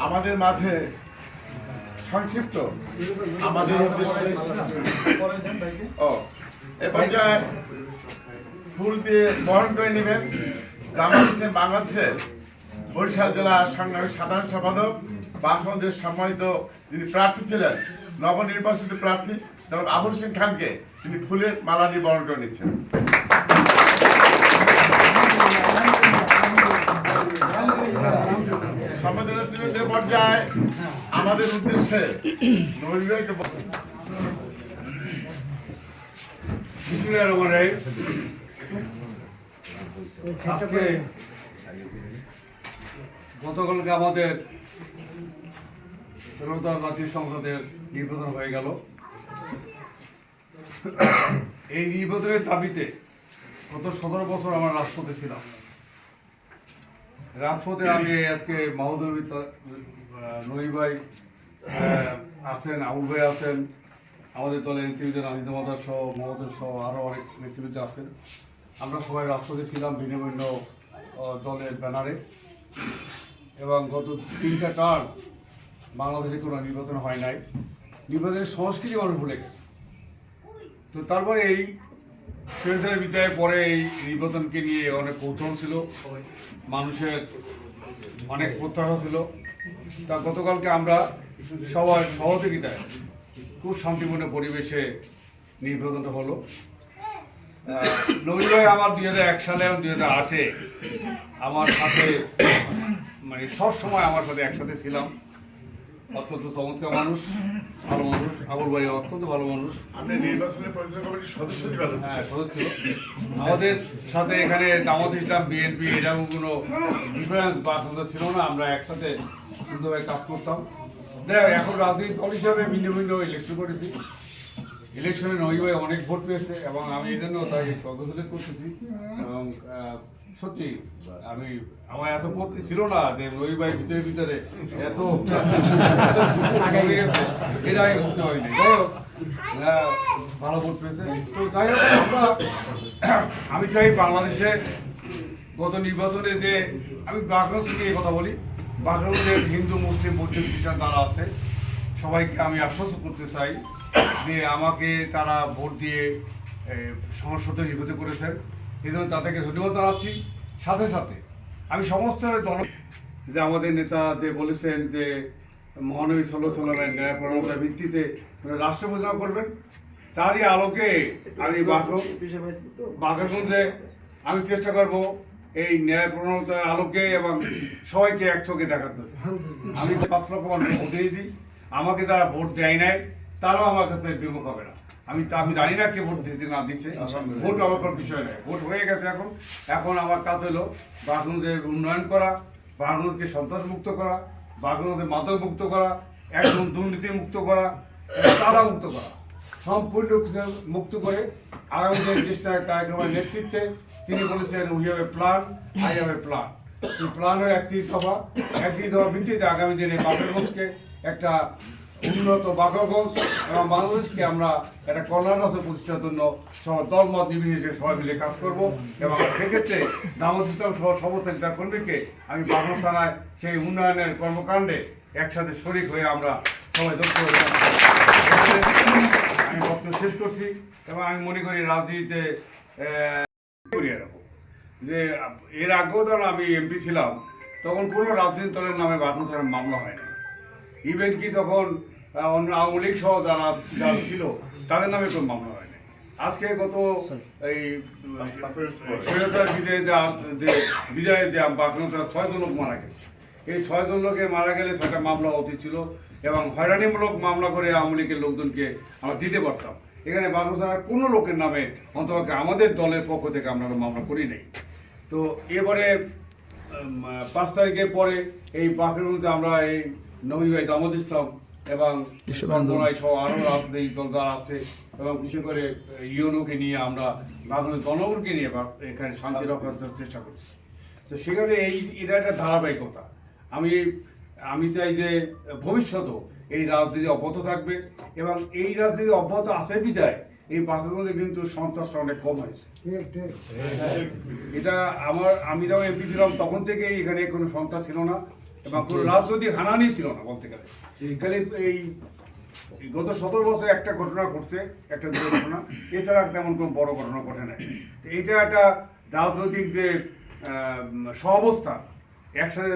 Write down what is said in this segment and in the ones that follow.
আমাদের মাঝে সংক্ষিপ্ত। আমাদের উদ্দেশ্যে ও, এ পর্যায়ে ফুল দিয়ে বরণ করে নেবেন জামাত বাংলাদেশের বরিশাল জেলা সংগ্রামী সাধারণ সম্পাদক বাসনদের সম্মানিত যিনি প্রার্থী ছিলেন নবনির্বাচিত প্রার্থী যেমন আবুল হোসেন খানকে তিনি ফুলের মালা দিয়ে বরণ করে নিচ্ছেন। আমাদের উদ্দেশ্যে গতকালকে আমাদের জনতা জাতীয় সংসদের নির্বাচন হয়ে গেল। এই নির্বাচনের দাবিতে গত সতেরো বছর আমার রাজপথে ছিলাম। রাজপথে আমি আজকে মাহমুদুল নই ভাই আছেন, আবুল ভাই আছেন, আমাদের দলের নেতৃবৃন্দ নাহিদ মহাদার সহ মহোদয় সহ আরও অনেক নেতৃবৃন্দ আছেন। আমরা সবাই রাজপথে ছিলাম ভিন্ন ভিন্ন দলের ব্যানারে। এবং গত তিনটা টার্ম বাংলাদেশে কোনো নির্বাচন হয় নাই। নির্বাচনের সংস্কৃতি মানুষ ভুলে গেছে। তো তারপরে এই স্বেচ্ছাচার বিদ্যায় পরে এই নির্বাচনকে নিয়ে অনেক কৌতূহল ছিল। মানুষের অনেক প্রত্যাশা ছিল। তা গতকালকে আমরা সবার সহযোগিতায় খুব শান্তিপূর্ণ পরিবেশে নির্বাচনটা হলো। নবীন ভাই, আমার দুই হাজার এক সালে এবং দুই হাজার আটে আমার সাথে মানে সব সময় আমার সাথে একসাথে ছিলাম। অত্যন্ত চমৎকার মানুষ ভালো মানুষ আবুল ভাই অত্যন্ত ভালো মানুষ। আপনি নির্বাচনের পরিচালনা কমিটির সদস্য হ্যাঁ সদস্য আমাদের সাথে এখানে দামোদ ইসলাম বিএনপি এরকম কোনো ডিফারেন্স বা সন্ধ্যা ছিল না। আমরা একসাথে সুন্দরভাবে কাজ করতাম। দেখ এখন রাজনৈতিক দল হিসাবে ভিন্ন ভিন্ন ইলেকশন করেছি। ইলেকশনে নই ভাই অনেক ভোট পেয়েছে এবং আমি এই জন্য তাই কংগ্রেচুলেট করতেছি। এবং সত্যি আমি আমার এত পথ ছিল না যে ভাই ভিতরে ভিতরে এত এটা আমি বুঝতে পারিনি। যাই হোক ভালো ভোট পেয়েছে। তো যাই হোক আমরা আমি চাই বাংলাদেশে গত নির্বাচনে যে আমি বাংলাদেশ নিয়ে কথা বলি। বাংলাদেশের হিন্দু মুসলিম বৌদ্ধ খ্রিস্টান তারা আছে সবাইকে আমি আশ্বস্ত করতে চাই যে আমাকে তারা ভোট দিয়ে সংসদে নির্বাচিত করেছেন। এই জন্য তাদেরকে ধন্যবাদ জানাচ্ছি। সাথে সাথে আমি সমস্ত যে আমাদের নেতা যে বলেছেন যে মহানবী সাল্লাহ ন্যায় পরমতার ভিত্তিতে রাষ্ট্র পরিচালনা করবেন। তারই আলোকে আমি বাঘ বাঘাগঞ্জে আমি চেষ্টা করব এই ন্যায় প্রণতার আলোকে এবং সবাইকে এক চোখে দেখাতে আমি পাঁচ লক্ষ মানুষ দিই। আমাকে তারা ভোট দেয় নাই তারাও আমার কাছে বিমুখ হবে না। আমি তা আমি জানি না কে ভোট দিতে না দিচ্ছে ভোট আমার কোনো বিষয় নয়। ভোট হয়ে গেছে এখন। এখন আমার কাজ হলো বাঘগঞ্জের উন্নয়ন করা বাঘগঞ্জকে সন্ত্রাস মুক্ত করা বাঘগঞ্জের মাদক মুক্ত করা একদম দুর্নীতি মুক্ত করা তারা মুক্ত করা। সম্পূর্ণ মুক্ত করে আগামী যে চেষ্টা কার্যক্রমের নেতৃত্বে তিনি বলেছেন we have a plan I have a plan এই প্ল্যানের একটি দফা একটি দফা ভিত্তিতে আগামী দিনে বাকেরগঞ্জকে একটা উন্নত বাকেরগঞ্জ এবং বাংলাদেশকে আমরা একটা কল্যাণ প্রতিষ্ঠার জন্য সব দলমত নির্বিশেষে সবাই মিলে কাজ করব এবং সেক্ষেত্রে দামোদ সহ সমস্ত কর্মীকে আমি বাংলা থানায় সেই উন্নয়নের কর্মকাণ্ডে একসাথে শরিক হয়ে আমরা সবাই দক্ষ। আমি বক্তব্য শেষ করছি এবং আমি মনে করি রাজনীতিতে আহ, করি এরকম যে এর আগেও আমি এমপি ছিলাম তখন কোনো রাজনীতি দলের নামে বাথরুম থানার মামলা হয় না ইভেন কি তখন অন্য আওয়ামী লীগ সহ যারা যারা ছিল, তাদের নামে কোনো মামলা হয়নি। আজকে গত এই স্বৈরতার বিজয়ে যে যে বিজয়ে যে বাথরুম ছয়জন লোক মারা গেছে। এই ছয়জন লোকে মারা গেলে ছয়টা মামলা অতীত ছিল এবং হয়রানিমূলক মামলা করে আওয়ামী লীগের লোকজনকে আমরা দিতে পারতাম। এখানে বাগোসারা কোনো লোকের নামে অন্তপক্ষে আমাদের দলের পক্ষ থেকে আমরা মামলা করি নাই। তো এবারে পাঁচ তারিখের পরে এই বাকেরগঞ্জে আমরা এই নবী ভাই দামদ ইসলাম এবং চন্দনাই সহ আরও রাজনৈতিক দল যারা আছে এবং বিশেষ করে ইউনোকে নিয়ে আমরা বাংলাদেশ জনগণকে নিয়ে এখানে শান্তি রক্ষার চেষ্টা করছি। তো সেখানে এই এটা একটা ধারাবাহিকতা। আমি আমি চাই যে ভবিষ্যতেও এই রাজনীতি অব্যাহত থাকবে এবং এই রাজনীতি অব্যাহত আছে বিদায়। এই বাঁকুড়াতে কিন্তু সন্ত্রাসটা অনেক কম হয়েছে। এটা আমার আমি যখন এমপি ছিলাম তখন থেকে এখানে কোনো সন্ত্রাস ছিল না এবং কোনো রাজনৈতিক হানানি ছিল না বলতে গেলে। খালি এই গত সতেরো বছর একটা ঘটনা ঘটছে একটা দুর্ঘটনা। এছাড়া তেমন কোনো বড় ঘটনা ঘটে নাই। তো এইটা একটা রাজনৈতিক যে সহাবস্থা একসাথে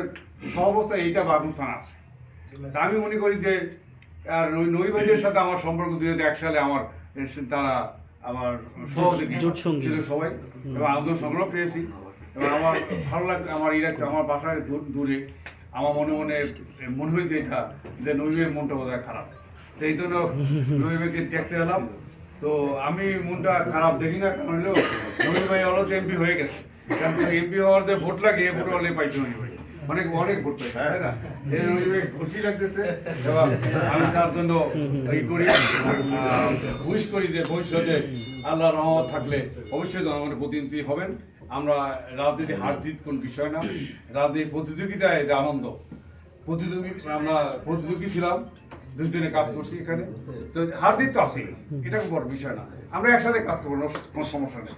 সহাবস্থা এইটা বাগুস্থান আছে। তা আমি মনে করি যে আর নই সাথে আমার সম্পর্ক দুই হাজার এক সালে আমার তারা আমার সহযোগী ছিল সবাই এবং আন্দোলন সংগ্রহ পেয়েছি। এবং আমার ভালো লাগে আমার ইরাক আমার বাসায় দূরে আমার মনে মনে মনে হয়েছে এটা যে নবীবের মনটা বোধহয় খারাপ। তো এই জন্য নবীবেকে দেখতে এলাম। তো আমি মনটা খারাপ দেখি না কারণ হলো নবী ভাই অলরেডি এমপি হয়ে গেছে। কারণ এমপি হওয়ার যে ভোট লাগে ভোট অলরেডি পাইছে নবী ভাই। অনেক অনেক ভোট তাই না? নবী ভাই খুশি লাগতেছে। আমি তার জন্য এই করি। উইশ করি যে ভবিষ্যতে আল্লাহ রহমত থাকলে অবশ্যই জনগণের প্রতিনিধি হবেন। আমরা রাজনীতি হার জিত কোন বিষয় না। রাজনীতি প্রতিযোগিতায় যে আনন্দ প্রতিযোগী আমরা প্রতিযোগী ছিলাম দুজনে কাজ করছি এখানে। তো হার জিত তো এটা বড় বিষয় না। আমরা একসাথে কাজ করব কোনো সমস্যা নেই।